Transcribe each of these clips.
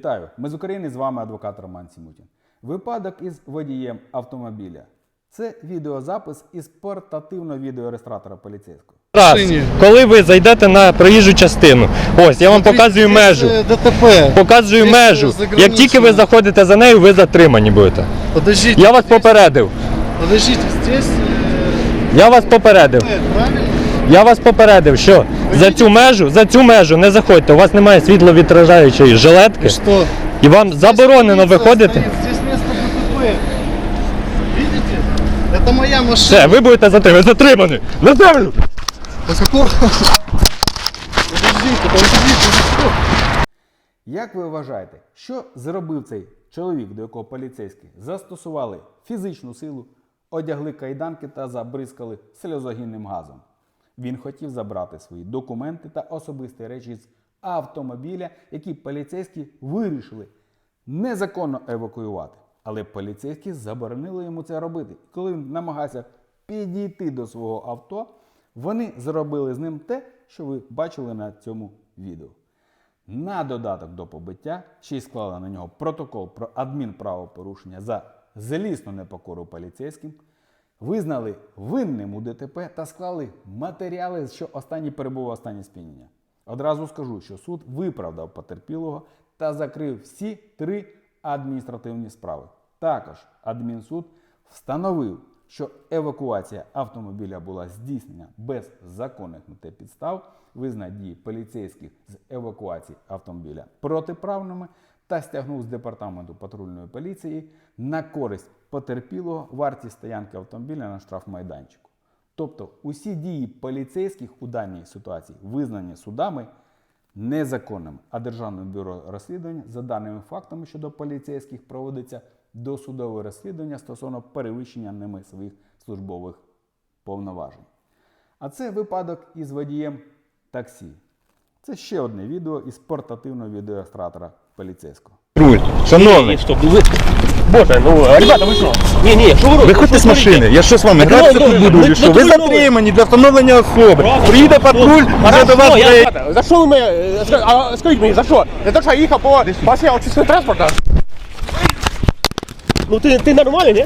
Вітаю! Ми з України з вами адвокат Роман Сімутін. Випадок із водієм автомобіля. Це відеозапис із портативного відеореєстратора поліцейського. Раз, Ні. коли ви зайдете на проїжджу частину, ось я вам показую Здесь, межу. э, ДТП. Показую здесь, межу. э, заграничная. Як тільки ви заходите за нею, ви затримані будете. Подождите. Я вас здесь- попередив. Подождите, здесь... э, Я вас попередив. э, правильно? Я вас попередив, що за цю межу, за цю межу не заходьте. У вас немає світловідражаючої жилетки, И что? і вам заборонено виходити. Здесь место ДТП. Видите? Это моя машина. Все, ви будете затримані. Затримані! На землю! Да с. Подождите, подождите, вы что? Як ви вважаєте, що зробив цей чоловік, до якого поліцейські застосували фізичну силу, одягли кайданки та забризкали сльозогінним газом? Він хотів забрати свої документи та особисті речі з автомобіля, які поліцейські вирішили незаконно евакуювати. Але поліцейські заборонили йому це робити. І коли він намагався підійти до свого авто, вони зробили з ним те, що ви бачили на цьому відео. На додаток до побиття ще й склали на нього протокол про адмінправопорушення за злісну непокору поліцейським, визнали винним у ДТП та склали матеріали, що останній перебував у стані сп'яніння. Одразу скажу, що суд виправдав потерпілого та закрив всі три адміністративні справи. Також адмінсуд встановив, що евакуація автомобіля була здійснена без законних на підстав, визнав дії поліцейських з евакуації автомобіля протиправними та стягнув з департаменту патрульної поліції на користь потерпілого вартість стоянки автомобіля на штрафмайданчику. Тобто усі дії поліцейських у даній ситуації визнані судами незаконними, а Державне бюро розслідування за даними фактами щодо поліцейських проводиться досудове розслідування стосовно перевищення ними своїх службових повноважень. А це випадок із водієм таксі. Це ще одне відео із портативного відеореєстратора поліцейського. Руль. Шановний, Стоп, ну вы... Боже, ну, ребята, вы что? Не, не, что вы робите? Виходьте з Що ви машини, я що з вами Так, гратися ну, тут ну, буду, ну, чи що? ну, Ви ну, ну, затримані для встановлення особи. Приїде патруль, вже до вас Ну, приїде. я, ребята, за що ви мене, е, ска- а, скажіть мені, за що? За те, що я їхав по полосі общественного транспорту? Ну ти, ти нормальний, ні?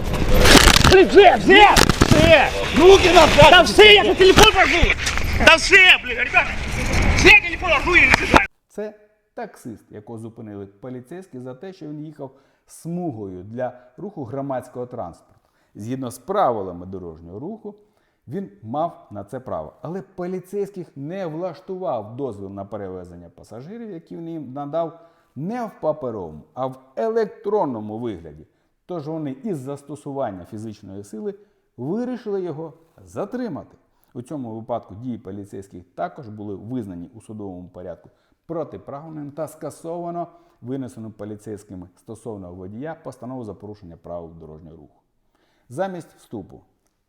Блін, все, все, все! Руки назад! Та все, я по телефон вожу! Та все, блін, ребята! Все, я телефон вожу і не держать! Це таксист, якого зупинили поліцейські за те, що він їхав смугою для руху громадського транспорту. Згідно з правилами дорожнього руху, він мав на це право. Але поліцейських не влаштував дозвіл на перевезення пасажирів, який він їм надав не в паперовому, а в електронному вигляді. Тож вони із застосування фізичної сили вирішили його затримати. У цьому випадку дії поліцейських також були визнані у судовому порядку протиправним та скасовано винесену поліцейськими стосовно водія постанову за порушення правил дорожнього руху. Замість вступу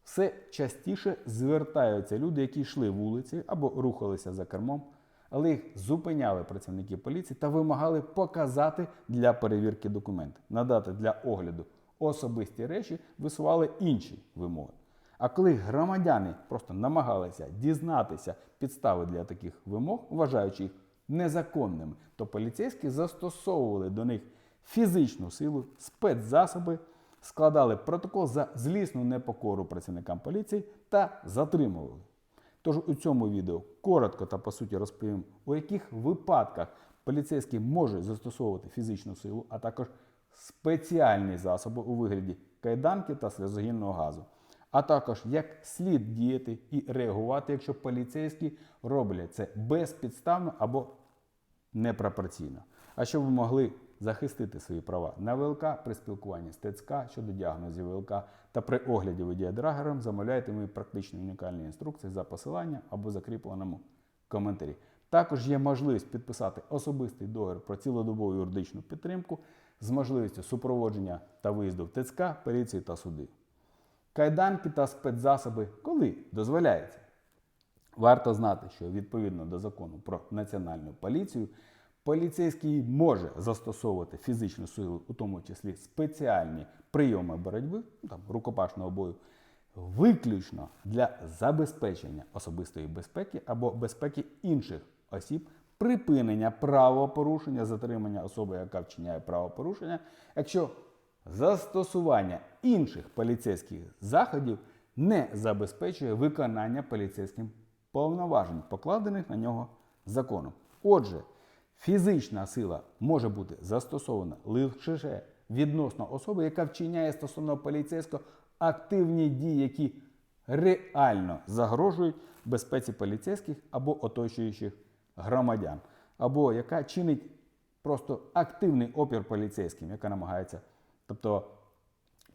все частіше звертаються люди, які йшли вулиці або рухалися за кермом, але їх зупиняли працівники поліції та вимагали показати для перевірки документи, надати для огляду особисті речі, висували інші вимоги. А коли громадяни просто намагалися дізнатися підстави для таких вимог, вважаючи їх незаконними, то поліцейські застосовували до них фізичну силу, спецзасоби, складали протокол за злісну непокору працівникам поліції та затримували. Тож у цьому відео коротко та по суті розповім, у яких випадках поліцейський може застосовувати фізичну силу, а також спеціальні засоби у вигляді кайданки та сльозогінного газу, а також як слід діяти і реагувати, якщо поліцейські роблять це безпідставно або непропорційно. А щоб ви могли захистити свої права на ВЛК при спілкуванні з ТЦК щодо діагнозів ВЛК та при огляді водія замовляйте мої практичні унікальні інструкції за посиланням або закріпленому коментарі. Також є можливість підписати особистий договір про цілодобову юридичну підтримку з можливістю супроводження та виїзду в ТЦК, поліції та суди. Кайданки та спецзасоби коли дозволяється. Варто знати, що відповідно до закону про національну поліцію, поліцейський може застосовувати фізичну силу, у тому числі спеціальні прийоми боротьби, ну, там, рукопашного бою, виключно для забезпечення особистої безпеки або безпеки інших осіб припинення правопорушення, затримання особи, яка вчиняє правопорушення, якщо застосування інших поліцейських заходів не забезпечує виконання поліцейським повноважень, покладених на нього законом. Отже, фізична сила може бути застосована лише відносно особи, яка вчиняє стосовно поліцейського активні дії, які реально загрожують безпеці поліцейських або оточуючих громадян, або яка чинить просто активний опір поліцейським, яка намагається, тобто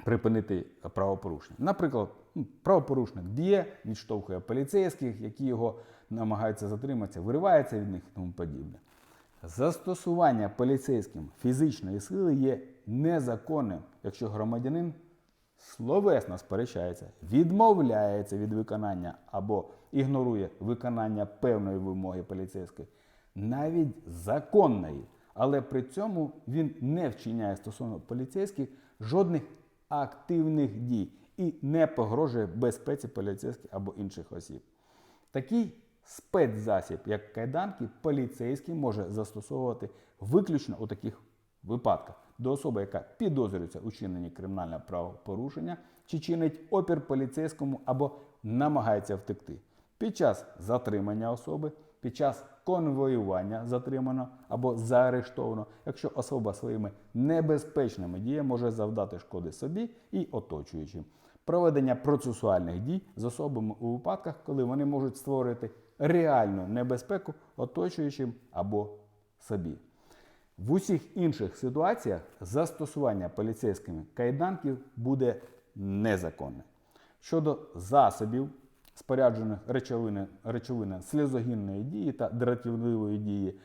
припинити правопорушення. Наприклад, ну, правопорушник б'є, відштовхує поліцейських, які його намагаються затриматися, виривається від них і тому подібне. Застосування поліцейським фізичної сили є незаконним, якщо громадянин словесно сперечається, відмовляється від виконання або ігнорує виконання певної вимоги поліцейської, навіть законної, але при цьому він не вчиняє стосовно поліцейських жодних активних дій і не погрожує безпеці поліцейських або інших осіб. Такий спецзасіб, як кайданки, поліцейський може застосовувати виключно у таких випадках до особи, яка підозрюється у чиненні кримінального правопорушення чи чинить опір поліцейському або намагається втекти. Під час затримання особи, під час конвоювання затримано або заарештовано, якщо особа своїми небезпечними діями може завдати шкоди собі і оточуючим. Проведення процесуальних дій з особами у випадках, коли вони можуть створити реальну небезпеку оточуючим або собі. В усіх інших ситуаціях застосування поліцейськими кайданків буде незаконне. Щодо засобів, споряджених речовини, речовини сльозогінної дії та дратівливої дії,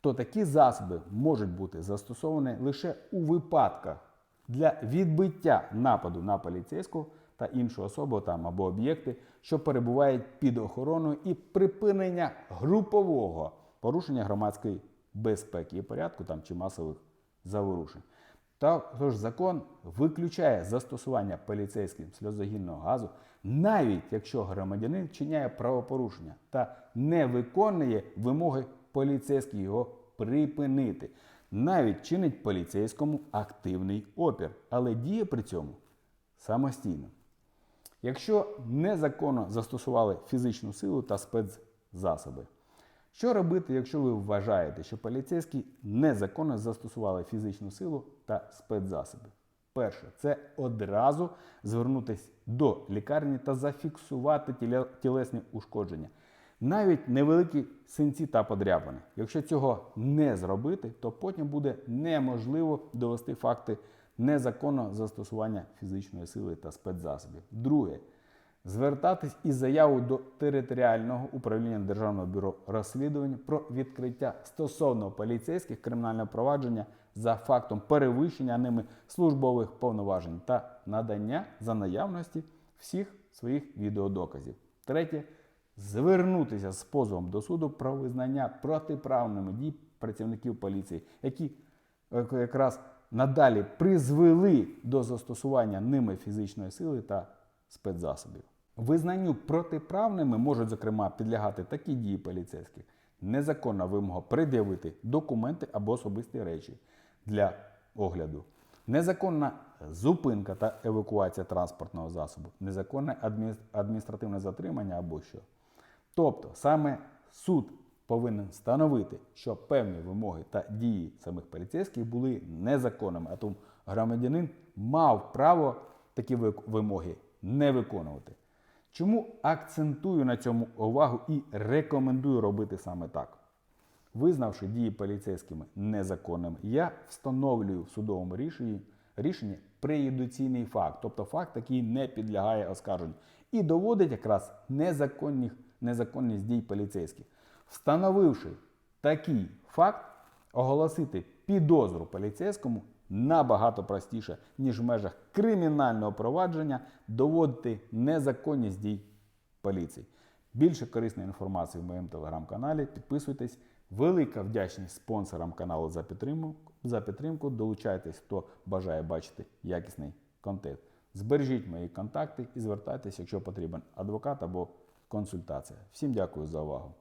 то такі засоби можуть бути застосовані лише у випадках для відбиття нападу на поліцейського та іншу особу там або об'єкти, що перебувають під охороною, і припинення групового порушення громадської безпеки і порядку там, чи масових заворушень. Також закон виключає застосування поліцейським сльозогінного газу, навіть якщо громадянин вчиняє правопорушення та не виконує вимоги поліцейських його припинити, навіть чинить поліцейському активний опір, але діє при цьому самостійно. Якщо незаконно застосували фізичну силу та спецзасоби, що робити, якщо ви вважаєте, що поліцейські незаконно застосували фізичну силу та спецзасоби? Перше, це одразу звернутися до лікарні та зафіксувати тілесні ушкодження, навіть невеликі синці та подряпини. Якщо цього не зробити, то потім буде неможливо довести факти незаконного застосування фізичної сили та спецзасобів. Друге, звертатись із заявою до територіального управління Державного бюро розслідувань про відкриття стосовно поліцейських кримінального провадження за фактом перевищення ними службових повноважень та надання за наявності всіх своїх відеодоказів. Третє звернутися з позовом до суду про визнання протиправними дій працівників поліції, які е, якраз надалі призвели до застосування ними фізичної сили та спецзасобів. Визнанню протиправними можуть, зокрема, підлягати такі дії поліцейських: незаконна вимога пред'явити документи або особисті речі для огляду, незаконна зупинка та евакуація транспортного засобу, незаконне адміністративне затримання або що. Тобто саме суд повинен встановити, що певні вимоги та дії самих поліцейських були незаконними, а тому громадянин мав право такі вимоги не виконувати. Чому акцентую на цьому увагу і рекомендую робити саме так? Визнавши дії поліцейськими незаконними, я встановлюю в судовому рішенні, рішенні преюдиційний факт, тобто факт, який не підлягає оскарженню, і доводить якраз незаконних, незаконність дій поліцейських. Встановивши такий факт, оголосити підозру поліцейському набагато простіше, ніж в межах кримінального провадження доводити незаконність дій поліції. Більше корисної інформації в моєму телеграм-каналі. Підписуйтесь. Велика вдячність спонсорам каналу за підтримку. За підтримку. Долучайтесь, хто бажає бачити якісний контент. Збережіть мої контакти і звертайтеся, якщо потрібен адвокат або консультація. Всім дякую за увагу.